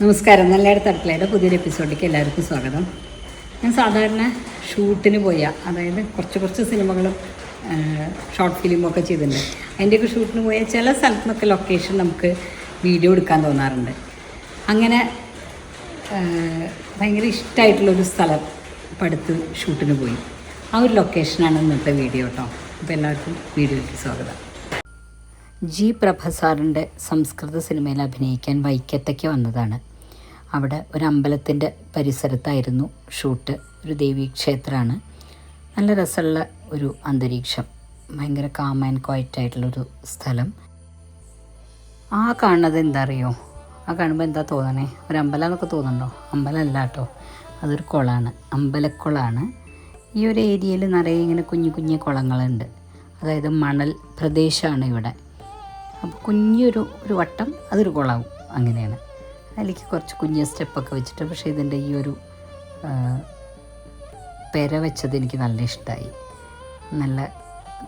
നമസ്കാരം. നല്ല അടുക്കളയുടെ പുതിയൊരു എപ്പിസോഡിലേക്ക് എല്ലാവർക്കും സ്വാഗതം. ഞാൻ സാധാരണ ഷൂട്ടിന് പോയ അതായത് കുറച്ച് കുറച്ച് സിനിമകളും ഷോർട്ട് ഫിലിമും ഒക്കെ ചെയ്തിട്ടുണ്ട്. അതിന്റെയൊക്കെ ഷൂട്ടിന് പോയ ചില സ്ഥലത്തുനിന്നൊക്കെ ലൊക്കേഷൻ നമുക്ക് വീഡിയോ എടുക്കാൻ തോന്നാറുണ്ട്. അങ്ങനെ ഭയങ്കര ഇഷ്ടമായിട്ടുള്ളൊരു സ്ഥലം പടുത്ത് ഷൂട്ടിന് പോയി. ആ ഒരു ലൊക്കേഷനാണ് ഇന്നത്തെ വീഡിയോ കേട്ടോ അപ്പോൾ എല്ലാവർക്കും വീഡിയോയ്ക്ക് സ്വാഗതം. ജി പ്രഭ സാറിന്റെ സംസ്കൃത സിനിമയിൽ അഭിനയിക്കാൻ വൈക്കത്തേക്ക് വന്നതാണ്. അവിടെ ഒരു അമ്പലത്തിന്റെ പരിസരത്തായിരുന്നു ഷൂട്ട്. ഒരു ദേവീക്ഷേത്രമാണ് നല്ല രസമുള്ള ഒരു അന്തരീക്ഷം. ഭയങ്കര കാം ആൻഡ് ക്വയറ്റ് ആയിട്ടുള്ളൊരു സ്ഥലം. ആ കാണുന്നത് എന്താ അറിയോ ആ കാണുമ്പോൾ എന്താ തോന്നണേ? ഒരു അമ്പലം എന്നൊക്കെ തോന്നുന്നുണ്ടോ? അമ്പലമല്ല കേട്ടോ. അതൊരു കുളമാണ്. അമ്പലക്കുളമാണ് ഈ ഒരു ഏരിയയിൽ നിറയെ ഇങ്ങനെ കുഞ്ഞു കുഞ്ഞു കുളങ്ങളുണ്ട്. അതായത് മണൽ പ്രദേശമാണ് ഇവിടെ. അപ്പോൾ കുഞ്ഞൊരു ഒരു വട്ടം അതൊരു കുളമാവും അങ്ങനെയാണ്. അതിലേക്ക് കുറച്ച് കുഞ്ഞ് സ്റ്റെപ്പൊക്കെ വെച്ചിട്ട് പക്ഷേ ഇതിന്റെ ഈ ഒരു പെര വെച്ചത് എനിക്ക് നല്ല ഇഷ്ടമായി നല്ല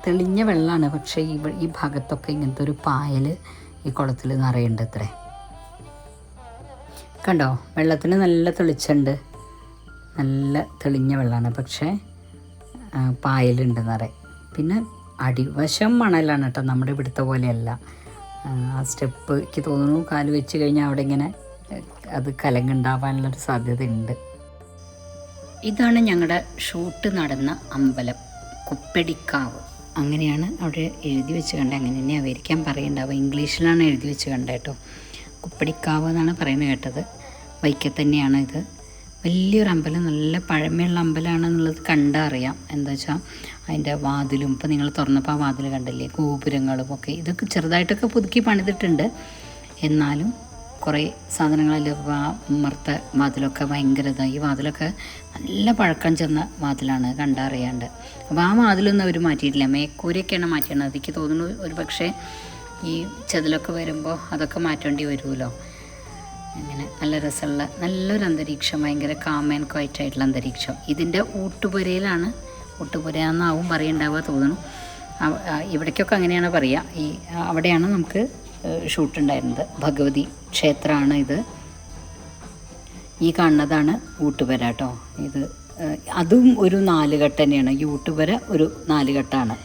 തെളിഞ്ഞ വെള്ളമാണ് പക്ഷേ ഈ ഈ ഭാഗത്തൊക്കെ ഇങ്ങനത്തെ ഒരു പായൽ ഈ കുളത്തിൽ നിറയുണ്ട് അത്രേ കണ്ടോ? വെള്ളത്തിന് നല്ല തെളിച്ചുണ്ട്. നല്ല തെളിഞ്ഞ വെള്ളമാണ് പക്ഷേ പായലുണ്ട് നിറയെ. പിന്നെ അടിവശം മണലാണ് കേട്ടോ നമ്മുടെ ഇവിടുത്തെ പോലെയല്ല. ആ, സ്റ്റെപ്പ്ക്ക് തോന്നുന്നു കാൽ വെച്ച് കഴിഞ്ഞാൽ അവിടെ ഇങ്ങനെ അത് കലങ്ങുണ്ടാവാനുള്ളൊരു സാധ്യതയുണ്ട്. ഇതാണ് ഞങ്ങളുടെ ഷൂട്ട് നടന്ന അമ്പലം കുപ്പടിക്കാവ്. അങ്ങനെയാണ് അവിടെ എഴുതി വെച്ച് കണ്ടത് അങ്ങനെ തന്നെ അവരിക്കാൻ പറയണ്ടാവുക ഇംഗ്ലീഷിലാണ് എഴുതി വെച്ച് കണ്ടത് കേട്ടോ. കുപ്പടിക്കാവ് എന്നാണ് പറയുന്നത് കേട്ടത്. വൈക്കത്ത് തന്നെയാണ് ഇത്. വലിയൊരു അമ്പലം നല്ല പഴമയുള്ള അമ്പലമാണെന്നുള്ളത് കണ്ടാൽ അറിയാം എന്താ വെച്ചാൽ അതിന്റെ വാതിലും ഇപ്പോൾ നിങ്ങൾ തുറന്നപ്പോൾ ആ വാതിൽ കണ്ടില്ലേ? ഗോപുരങ്ങളും ഒക്കെ. ഇതൊക്കെ ചെറുതായിട്ടൊക്കെ പുതുക്കി പണിതിട്ടുണ്ട്. എന്നാലും കുറേ സാധനങ്ങളിൽ മർത്ത വാതിലൊക്കെ ഭയങ്കര ഈ വാതിലൊക്കെ നല്ല പഴക്കം ചെന്ന വാതിലാണ് കണ്ടറിയാണ്ട്. അപ്പോൾ ആ വാതിലൊന്നും അവർ മാറ്റിയിട്ടില്ല. മേക്കൂരയൊക്കെയാണ് മാറ്റിയത്. അതിക്ക് തോന്നുന്നു ഒരു പക്ഷേ ഈ ചെതിലൊക്കെ വരുമ്പോൾ അതൊക്കെ മാറ്റേണ്ടി വരുമല്ലോ. അങ്ങനെ നല്ല രസമുള്ള നല്ലൊരു അന്തരീക്ഷം. ഭയങ്കര കാം ആൻഡ് ക്വയറ്റ് ആയിട്ടുള്ള അന്തരീക്ഷം. ഇതിന്റെ ഊട്ടുപുരയിലാണ് ഊട്ടുപുര എന്നാവും പറയുണ്ടാവുക തോന്നുന്നു. ഇവിടേക്കൊക്കെ അങ്ങനെയാണ് പറയുക ഈ അവിടെയാണ് നമുക്ക് ഷൂട്ട് ഉണ്ടായിരുന്നത് ഭഗവതി ക്ഷേത്രമാണ് ഇത്. ഈ കാണുന്നതാണ് ഊട്ടുപുര കേട്ടോ ഇത് അതും ഒരു നാലുകെട്ട് തന്നെയാണ്. ഈ ഊട്ടുപുര ഒരു നാലുകെട്ടാണ്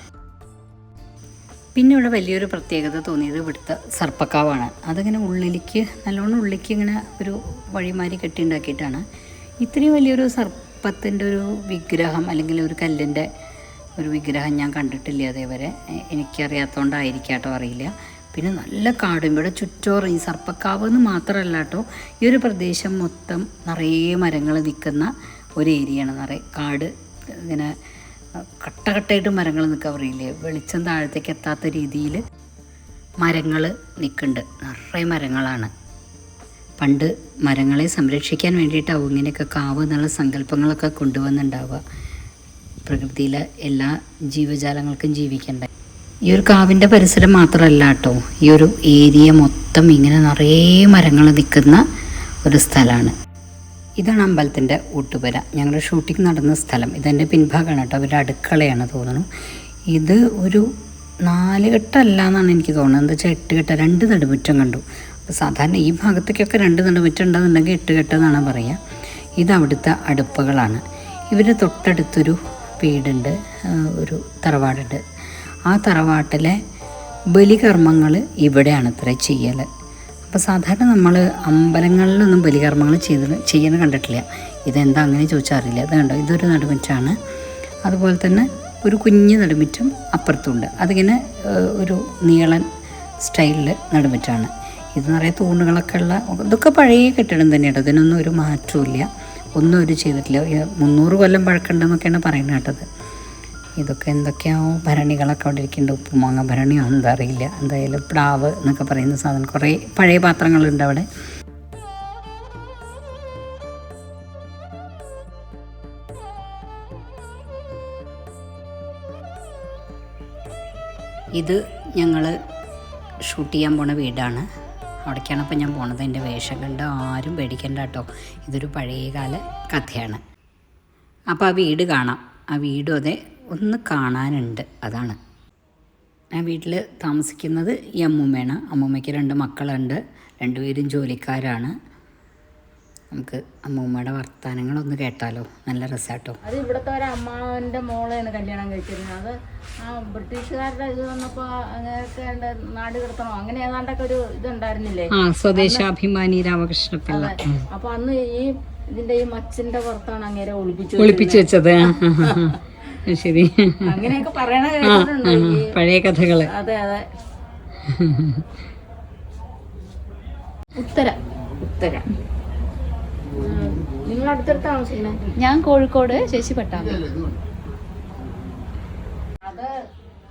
പിന്നെ ഇവിടെ വലിയൊരു പ്രത്യേകത തോന്നിയത് ഇവിടുത്തെ സർപ്പക്കാവാണ്. അതിങ്ങനെ ഉള്ളിലേക്ക് നല്ലോണം ഉള്ളിലേക്ക് ഇങ്ങനെ ഒരു വഴിമാരി കെട്ടിയുണ്ടാക്കിയിട്ടാണ് ഇത്രയും വലിയൊരു സർപ്പത്തിന്റെ ഒരു വിഗ്രഹം അല്ലെങ്കിൽ ഒരു കല്ലിന്റെ ഒരു വിഗ്രഹം ഞാൻ കണ്ടിട്ടില്ല അതേവരെ എനിക്കറിയാത്തതുകൊണ്ടായിരിക്കാം കേട്ടോ അറിയില്ല. പിന്നെ നല്ല കാടും. ഇവിടെ ചുറ്റോറും ഈ സർപ്പക്കാവ് എന്ന് മാത്രമല്ല കേട്ടോ ഈ ഒരു പ്രദേശം മൊത്തം നിറയെ മരങ്ങൾ നിൽക്കുന്ന ഒരു ഏരിയയാണ്. നിറയെ കാട് ഇങ്ങനെ കട്ടകട്ടായിട്ട് മരങ്ങൾ നിൽക്കുക പറയില്ലേ? വെളിച്ചം താഴത്തേക്ക് എത്താത്ത രീതിയിൽ മരങ്ങൾ നിൽക്കുന്നുണ്ട്. നിറയെ മരങ്ങളാണ്. പണ്ട് മരങ്ങളെ സംരക്ഷിക്കാൻ വേണ്ടിയിട്ടാവും ഇങ്ങനെയൊക്കെ കാവ് എന്നുള്ള സങ്കല്പങ്ങളൊക്കെ കൊണ്ടുവന്നുണ്ടാവുക. പ്രകൃതിയിലെ എല്ലാ ജീവജാലങ്ങൾക്കും ജീവിക്കണ്ടേ. ഈ ഒരു കാവിന്റെ പരിസരം മാത്രമല്ല കേട്ടോ ഈ ഒരു ഏരിയ മൊത്തം ഇങ്ങനെ നിറയെ മരങ്ങൾ നിൽക്കുന്ന ഒരു സ്ഥലമാണ് ഇതാണ് അമ്പലത്തിന്റെ ഊട്ടുപുര. ഞങ്ങളുടെ ഷൂട്ടിംഗ് നടന്ന സ്ഥലം. ഇതെന്റെ പിൻഭാഗമാണ് കേട്ടോ അവരുടെ അടുക്കളയാണ് തോന്നുന്നു. ഇത് ഒരു നാല് കെട്ടല്ല എന്നാണ് എനിക്ക് തോന്നുന്നത്. എന്താ വെച്ചാൽ എട്ട് കെട്ട രണ്ട് നെടുമുറ്റം കണ്ടു. അപ്പോൾ സാധാരണ ഈ ഭാഗത്തേക്കൊക്കെ രണ്ട് നടുമുറ്റുണ്ടെന്നുണ്ടെങ്കിൽ എട്ട് കെട്ടെന്നാണ് പറയുക. ഇത് അവിടുത്തെ അടുപ്പുകളാണ്. ഇവരുടെ തൊട്ടടുത്തൊരു വീടുണ്ട് ഒരു തറവാടുണ്ട്. ആ തറവാട്ടിലെ ബലികർമ്മങ്ങൾ ഇവിടെയാണ് ഇത്ര ചെയ്യൽ അപ്പോൾ സാധാരണ നമ്മൾ അമ്പലങ്ങളിലൊന്നും ബലികർമ്മങ്ങൾ ചെയ്ത് ചെയ്യുന്നത് കണ്ടിട്ടില്ല. ഇതെന്താ അങ്ങനെ ചോദിച്ചാൽ അറിയില്ല. അത് കണ്ടോ? ഇതൊരു നടുമിറ്റാണ് അതുപോലെ തന്നെ ഒരു കുഞ്ഞ് നടുമിറ്റും അപ്പുറത്തുണ്ട്. അതിങ്ങനെ ഒരു നീളൻ സ്റ്റൈലിൽ നടുമിറ്റാണ് ഇത് നിറയെ തൂണുകളൊക്കെ ഉള്ള ഇതൊക്കെ പഴയ കെട്ടിടം തന്നെയാണ്. ഇതിനൊന്നും ഒരു മാറ്റവും ഇല്ല ഒന്നും ഒരു ചെയ്തിട്ടില്ല. മുന്നൂറ് കൊല്ലം പഴക്കണ്ടെന്നൊക്കെയാണ് പറയുന്നത് കേട്ടത്. ഇതൊക്കെ എന്തൊക്കെയാവും ഭരണികളൊക്കെ അവിടെ ഇരിക്കുന്നുണ്ട്. ഉപ്പുമാങ്ങ ഭരണിയോ എന്താ അറിയില്ല. എന്തായാലും പ്ലാവ് എന്നൊക്കെ പറയുന്ന സാധനം. കുറേ പഴയ പാത്രങ്ങളുണ്ട് അവിടെ. ഇത് ഞങ്ങൾ ഷൂട്ട് ചെയ്യാൻ പോണ വീടാണ്. അവിടേക്കാണ് അപ്പോൾ ഞാൻ പോണത്. എന്റെ വേഷം കണ്ട് ആരും പേടിക്കണ്ട കേട്ടോ. ഇതൊരു പഴയകാല കഥയാണ്. അപ്പോൾ ആ വീട് കാണാം. ആ വീടും അതെ ഒന്ന് കാണാനുണ്ട്. അതാണ്. ആ വീട്ടിൽ താമസിക്കുന്നത് ഈ അമ്മൂമ്മയാണ്. അമ്മൂമ്മയ്ക്ക് രണ്ട് മക്കളുണ്ട്. രണ്ടുപേരും ജോലിക്കാരാണ്. നമുക്ക് അമ്മൂമ്മയുടെ വർത്തമാനങ്ങളൊന്ന് കേട്ടാലോ? നല്ല രസാട്ടോ. അത് ഇവിടുത്തെ ഒരു അമ്മാവന്റെ മോളെയാണ് കല്യാണം കഴിച്ചിരുന്നത്. അത് ആ ബ്രിട്ടീഷുകാരുടെ ഇത് വന്നപ്പോൾ അങ്ങനെയൊക്കെ നാട് കിടത്തണോ? അങ്ങനെ ഏതാണ്ടൊക്കെ ഒരു ഇതുണ്ടായിരുന്നില്ലേ? ആ സ്വദേശാഭിമാനി രാമകൃഷ്ണ പിള്ള അപ്പൊ അന്ന് ഈ ഇതിന്റെ ഈ മച്ചിന്റെ പുറത്താണ് അങ്ങനെ ഒളിപ്പിച്ചു ഒളിപ്പിച്ചു വെച്ചത്. ശരി. അങ്ങനെയൊക്കെ പറയണ പഴയ കഥകൾ. അതെ അതെ. ഉത്തര. ഉത്തര. ഞാൻ കോഴിക്കോട് ശശി പട്ടാമ്പി. അത്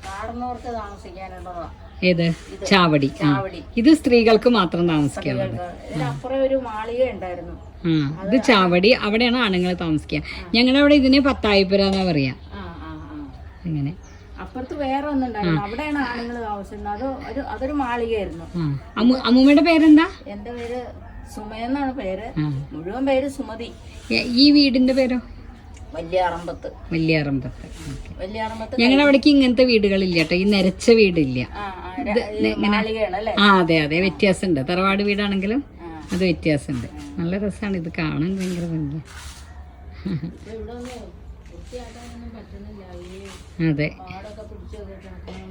കാടുന്നവർക്ക് താമസിക്കാനുള്ളതാ. ഏത്? ചാവടി. ആ. ചാവടി. ഇത് സ്ത്രീകൾക്ക് മാത്രം താമസിക്കാനുള്ളത് ഇതിനപ്പുറം ഒരു മാളിക ഉണ്ടായിരുന്നു. ഇത് ചാവടി. അവിടെയാണ് ആണുങ്ങൾ താമസിക്കുക. ഞങ്ങളുടെ അവിടെ ഇതിനെ പത്തായിപ്പുര എന്നാ പറയാ. ആ ആ ആ. അങ്ങനെ. അപ്പുറത്ത് വേറെ ഒന്നുണ്ടായിരുന്നു അവിടെയാണ് ആണുങ്ങൾ താമസിക്കുന്നത്. അത് ഒരു അതൊരു മാളികയായിരുന്നു. അമ്മൂമ്മയുടെ പേരെന്താ? എന്റെ പേര് സുമയെന്നാണ് പേര്. മുഴുവൻ പേര് സുമതി. ഈ വീടിന്റെ പേരോ? വലിയ അറമ്പത്ത് വലിയ അറമ്പത്ത് വലിയ അറമ്പത്ത് ഞങ്ങളുടെ അവിടേക്ക് ഇങ്ങനത്തെ വീടുകളില്ല കേട്ടോ. ഈ നരച്ച വീടില്ല. ആ അതെ അതെ. വ്യത്യാസമുണ്ട്. തറവാട് വീടാണെങ്കിലും. അത് വ്യത്യാസമുണ്ട്. നല്ല രസമാണ് ഇത് കാണാൻ. ഭയങ്കര ഭംഗിയ. അതെ.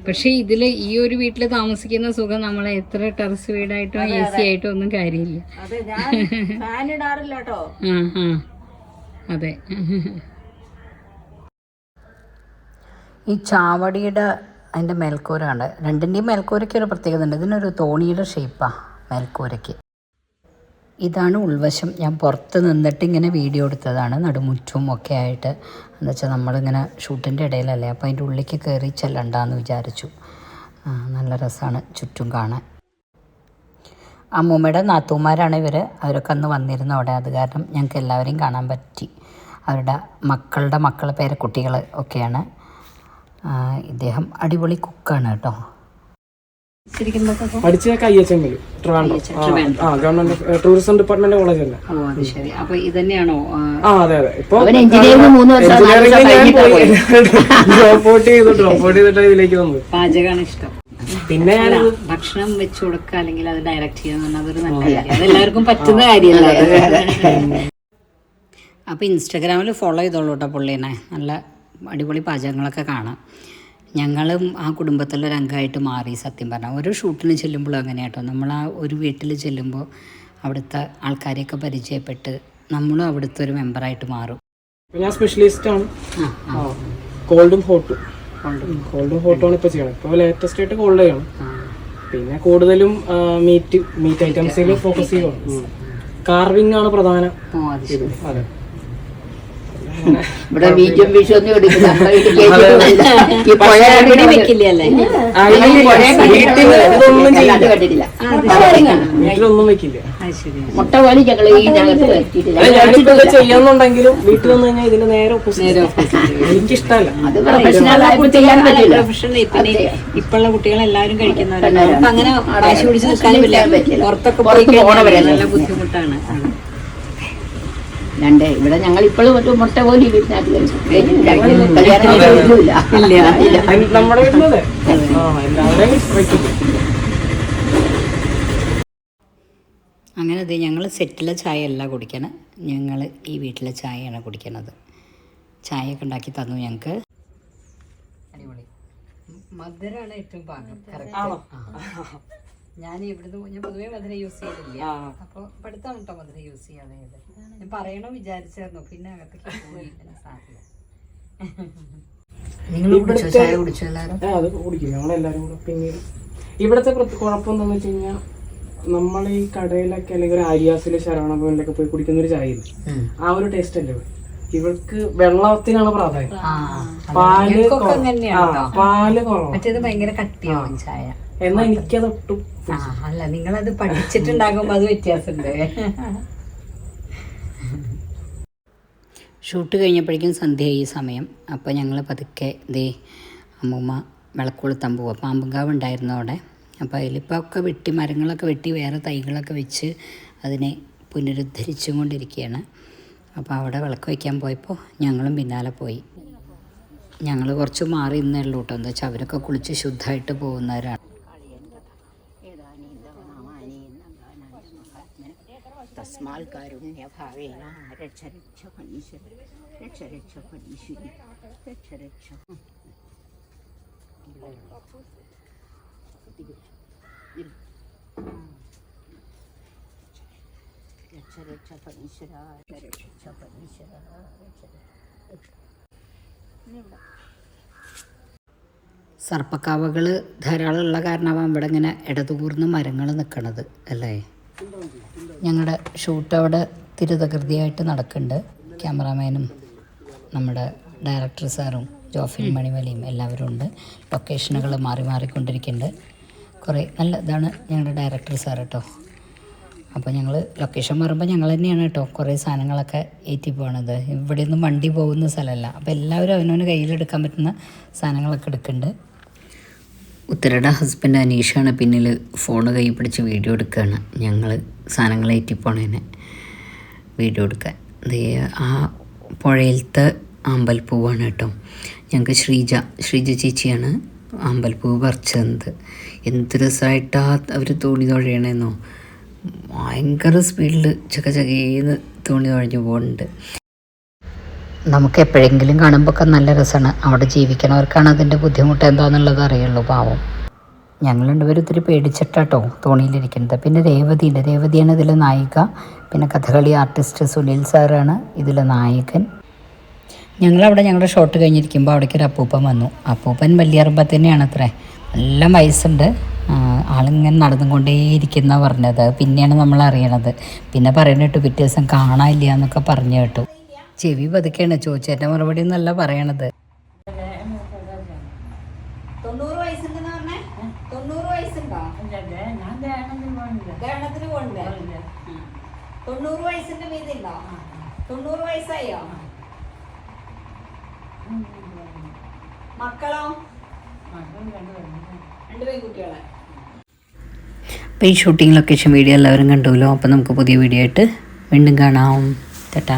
പക്ഷെ ഇതിൽ ഈ ഒരു വീട്ടിൽ താമസിക്കുന്ന സുഖം നമ്മളെ എത്ര ടെറസ് വീടായിട്ടോ എ സി ആയിട്ടോ ഒന്നും കാര്യമില്ല. അതെ ഈ ചാവടിയുടെ അതിന്റെ മേൽക്കൂരാണ് രണ്ടിന്റെയും മേൽക്കൂരയ്ക്ക് ഒരു പ്രത്യേകത ഉണ്ട് ഇതിനൊരു തോണിയുടെ ഷേപ്പാ മേൽക്കൂരയ്ക്ക്. ഇതാണ് ഉൾവശം. ഞാൻ പുറത്ത് നിന്നിട്ട് ഇങ്ങനെ വീഡിയോ എടുത്തതാണ്. നടുമുറ്റവും ഒക്കെ ആയിട്ട്. എന്ന് വെച്ചാൽ നമ്മളിങ്ങനെ ഷൂട്ടിന്റെ ഇടയിലല്ലേ? അപ്പോൾ അതിന്റെ ഉള്ളിലേക്ക് കയറി ചെല്ലണ്ടെന്ന് വിചാരിച്ചു. നല്ല രസമാണ് ചുറ്റും കാണാൻ. അമ്മൂമ്മയുടെ നാത്തൂമാരാണ് ഇവർ അവരൊക്കെ അന്ന് വന്നിരുന്നു അവിടെ. അത് കാരണം ഞങ്ങൾക്ക് എല്ലാവരെയും കാണാൻ പറ്റി. അവരുടെ മക്കളുടെ മക്കളുടെ പേരക്കുട്ടികൾ ഒക്കെയാണ്. ആ, ഇദ്ദേഹം അടിപൊളി കുക്കാണ് കേട്ടോ. പഠിച്ച കയ്യച്ചെങ്കിൽ ഗവൺമെന്റ് ടൂറിസം ഡിപ്പാർട്ട്മെന്റ് കോളേജ് തന്നെ ഓ ശരി. അപ്പോൾ ഇതന്നെയാണോ ആ, അതെ അതെ. ഇപ്പൊ ഡ്രോപ്പ് ഔട്ട് ചെയ്തു ഡ്രോപ്പ് ഔട്ട് ചെയ്തിട്ട് ഇതിലേക്ക് വന്നത്. പാചകമാണ് ഇഷ്ടം. പിന്നെ ഞാൻ ഭക്ഷണം വെച്ച് കൊടുക്കുക അല്ലെങ്കിൽ അത് ഡയറക്റ്റ് ചെയ്യുക എന്ന് പറഞ്ഞാൽ അതൊരു നല്ല കാര്യം. അതെല്ലാവർക്കും പറ്റുന്ന കാര്യമല്ല? അപ്പൊ ഇൻസ്റ്റാഗ്രാമിൽ ഫോളോ ചെയ്തോളൂട്ടോ പുള്ളീനെ. നല്ല അടിപൊളി പാചകങ്ങളൊക്കെ കാണാം. ഞങ്ങളും ആ കുടുംബത്തിലൊരു അംഗമായിട്ട് മാറി സത്യം പറഞ്ഞാൽ. ഓരോ ഷൂട്ടിന് ചെല്ലുമ്പോഴും അങ്ങനെ കേട്ടോ നമ്മൾ ആ ഒരു വീട്ടിൽ ചെല്ലുമ്പോൾ അവിടുത്തെ ആൾക്കാരെയൊക്കെ പരിചയപ്പെട്ട് നമ്മളും അവിടുത്തെ ഒരു മെമ്പറായിട്ട് മാറും. ഞാൻ സ്പെഷ്യലിസ്റ്റ് ആണ്. ആ ആ. കോൾഡും ഹോട്ടും കോൾഡും ഹോട്ടും ആണ് ഇപ്പൊ ചെയ്യണം ഇപ്പൊ ലേറ്റസ്റ്റ് ആയിട്ട് കോൾഡ് ചെയ്യണം പിന്നെ കൂടുതലും മീറ്റ് മീറ്റ് ഐറ്റംസിൽ ഫോക്കസ് ചെയ്യണം കാർവിംഗ് ആണ് പ്രധാന അതെ. ഇവിടെ ബീച്ചും ഒന്നും എടുക്കില്ല നമ്മുടെ വീട്ടിൽ ഈ പുഴ ഇവിടെ വെക്കില്ല. കണ്ടിട്ടില്ല വീട്ടിലൊന്നും മുട്ട പോലും ഞങ്ങൾ ഈ ഞങ്ങൾക്ക് പറ്റിയിട്ടില്ല. ചെയ്യാന്നുണ്ടെങ്കിലും വീട്ടിൽ വന്നു കഴിഞ്ഞാൽ ഇതിന് നേരെ. എനിക്കിഷ്ടമല്ല അത് പ്രൊഫഷണൽ ആയിട്ട് ചെയ്യാൻ പറ്റില്ല. പ്രൊഫഷണൽ ഇപ്പോഴുള്ള കുട്ടികളെല്ലാവരും കഴിക്കുന്നവരാണ്. അങ്ങനെ വാശി പിടിച്ച് നിൽക്കാനും പറ്റില്ല. പുറത്തൊക്കെ പോയി കഴിഞ്ഞാൽ നല്ല ബുദ്ധിമുട്ടാണ്. രണ്ട് ഇവിടെ ഞങ്ങൾ ഇപ്പോഴും മറ്റു മുട്ട പോലും അങ്ങനെ അതെ ഞങ്ങൾ സെറ്റിലെ ചായ അല്ല കുടിക്കണം. ഞങ്ങൾ ഈ വീട്ടിലെ ചായയാണ് കുടിക്കണത്. ചായയൊക്കെ ഉണ്ടാക്കി തന്നു ഞങ്ങൾക്ക് അടിപൊളി. മധുരമാണ് ഏറ്റവും പാകം. ഞാൻ ഇവിടുന്ന് ഞാൻ പൊതുവേ മധുര യൂസ് ചെയ്തില്ല. അപ്പോൾ പഠിത്തം കേട്ടോ മധുര യൂസ് ചെയ്യാതെ ഞാൻ പറയണോ വിചാരിച്ചായിരുന്നു. പിന്നെ അകത്തേക്ക് പോയി സാധ്യത. നിങ്ങൾ കുടിച്ചോ? ചായ കുടിച്ചോ എല്ലാവരും ആ, അത് കുടിക്കും. ഞങ്ങളെല്ലാരും കൂടെ. പിന്നീട് ഇവിടുത്തെ പ്രത്യേക കുഴപ്പം എന്താന്ന് വെച്ച് കഴിഞ്ഞാൽ നമ്മൾ ഈ കടയിലൊക്കെ അല്ലെങ്കിൽ ഒരു ആര്യാസിലെ ശരവണ ഭവനിലൊക്കെ പോയി കുടിക്കുന്ന ഒരു ചായ ആ ഒരു ടേസ്റ്റ് അല്ലേ ഇവർക്ക് ഇവൾക്ക് വെള്ളത്തിനാണ് പ്രാധാന്യം. പാൽ പാൽ കുറവ്. മറ്റേത് ഭയങ്കര കട്ടിയാവും ചായ. എന്നാൽ എനിക്കത് ഒട്ടും അല്ല നിങ്ങളത് പഠിച്ചിട്ടുണ്ടാകുമ്പോൾ അത് വ്യത്യാസമുണ്ട്. ഷൂട്ട് കഴിഞ്ഞപ്പോഴേക്കും സന്ധ്യ ഈ സമയം. അപ്പോൾ ഞങ്ങൾ പതുക്കെ ദേ അമ്മൂമ്മ വിളക്കൊളുത്താൻ പോവുക പാമ്പുങ്കാവ് ഉണ്ടായിരുന്നു അവിടെ. അപ്പോൾ അതിലിപ്പോൾ ഒക്കെ വെട്ടി മരങ്ങളൊക്കെ വെട്ടി വേറെ തൈകളൊക്കെ വെച്ച് അതിനെ പുനരുദ്ധരിച്ചും കൊണ്ടിരിക്കുകയാണ്. അപ്പോൾ അവിടെ വിളക്ക് വയ്ക്കാൻ പോയപ്പോൾ ഞങ്ങളും പിന്നാലെ പോയി. ഞങ്ങൾ കുറച്ച് മാറി നിന്നേ ഉള്ളൂ കേട്ടോ. എന്താ വെച്ചാൽ അവരൊക്കെ കുളിച്ച് ശുദ്ധമായിട്ട് പോകുന്നവരാണ്. തസ്മാൽ കാരുണ്യഭാവേന രക്ഷ രക്ഷ പനീശ്വര രക്ഷ രക്ഷ പനീശ്വരി രക്ഷ രക്ഷ. രക്ഷ രക്ഷ ഇവിടെ. ഇങ്ങനെ ഇടതൂർന്ന് മരങ്ങൾ നിൽക്കണത് അല്ലേ? ഞങ്ങളുടെ ഷൂട്ട് അവിടെ തിരുതകൃതിയായിട്ട് നടക്കുന്നുണ്ട്. ക്യാമറാമാനും നമ്മുടെ ഡയറക്ടർ സാറും ജോഫിൻ മണിമലയും എല്ലാവരും ഉണ്ട്. ലൊക്കേഷനുകൾ മാറി മാറിക്കൊണ്ടിരിക്കുന്നുണ്ട്. കുറേ നല്ല ഇതാണ് ഞങ്ങളുടെ ഡയറക്ടർ സാർ കേട്ടോ. അപ്പോൾ ഞങ്ങൾ ലൊക്കേഷൻ മാറുമ്പോൾ ഞങ്ങൾ തന്നെയാണ് കേട്ടോ കുറേ സാധനങ്ങളൊക്കെ ഏറ്റി പോകണത് ഇവിടെ ഒന്നും വണ്ടി പോകുന്ന സ്ഥലമല്ല. അപ്പോൾ എല്ലാവരും അവനവന് കയ്യിലെടുക്കാൻ പറ്റുന്ന സാധനങ്ങളൊക്കെ എടുക്കുന്നുണ്ട്. ഉത്തരയുടെ ഹസ്ബൻഡ് അനീഷാണ് പിന്നിൽ ഫോൺ കൈ പിടിച്ച് വീഡിയോ എടുക്കുകയാണ് ഞങ്ങൾ സാധനങ്ങൾ ഏറ്റിപ്പോണേനെ വീഡിയോ എടുക്കാൻ. ദേ ആ പുഴയിലത്തെ അമ്പൽപ്പൂവാണ് കേട്ടോ. ഞങ്ങൾക്ക് ശ്രീജ ശ്രീജ ചേച്ചിയാണ് അമ്പൽപ്പൂവ് പറിച്ചു തന്നത്. എന്ത് രസമായിട്ടാ അവർ തോണി തുഴയണേന്നോ. ഭയങ്കര സ്പീഡിൽ ചക ചകേന്ന് തോണി തുഴഞ്ഞു പോകുന്നുണ്ട് നമുക്ക് എപ്പോഴെങ്കിലും കാണുമ്പോൾ നല്ല രസമാണ്. അവിടെ ജീവിക്കണവർക്കാണ് അതിന്റെ ബുദ്ധിമുട്ട് എന്താണെന്നുള്ളത് അറിയുള്ളൂ പാവം. ഞങ്ങൾ രണ്ടുപേരും ഒത്തിരി പേടിച്ചിട്ടാട്ടോ തോണിയിലിരിക്കുന്നത്. പിന്നെ രേവതിയുണ്ട്. രേവതിയാണ് ഇതിലെ നായിക. പിന്നെ കഥകളി ആർട്ടിസ്റ്റ് സുനിൽ സാറാണ് ഇതിലെ നായകൻ. ഞങ്ങളവിടെ ഞങ്ങളുടെ ഷോട്ട് കഴിഞ്ഞിരിക്കുമ്പോൾ അവിടേക്ക് ഒരു അപ്പൂപ്പൻ വന്നു. അപ്പൂപ്പൻ വലിയറമ്പത്ത് തന്നെയാണ് അത്രേ നല്ല വയസ്സുണ്ട്. ആളിങ്ങനെ നടന്നുകൊണ്ടേയിരിക്കുന്ന പറഞ്ഞത്. പിന്നെയാണ് നമ്മൾ അറിയണത് പിന്നെ പറയുന്നത് കേട്ടു പിറ്റേ ദിവസം കാണാനില്ല എന്നൊക്കെ പറഞ്ഞു കേട്ടു. ചെവി പതുക്കെയാണ് ചോദിച്ചേറ്റ മറുപടി എന്നല്ല പറയണത്. തൊണ്ണൂറ് വയസ്സുണ്ടെന്ന് പറഞ്ഞേ? തൊണ്ണൂറ് വയസ്സുണ്ടോ? ദേഹത്തിന് പോകണ്ടേ തൊണ്ണൂറ് വയസ്സിന്റെ മീതുണ്ടോ? തൊണ്ണൂറ് വയസ്സായോ? മക്കളോ? രണ്ട് പെൺകുട്ടികളെ. അപ്പോൾ ഈ ഷൂട്ടിംഗ് ലൊക്കേഷൻ വീഡിയോ എല്ലാവരും കണ്ടുല്ലോ. അപ്പോൾ നമുക്ക് പുതിയ വീഡിയോ ആയിട്ട് വീണ്ടും കാണാം. ടാറ്റാ.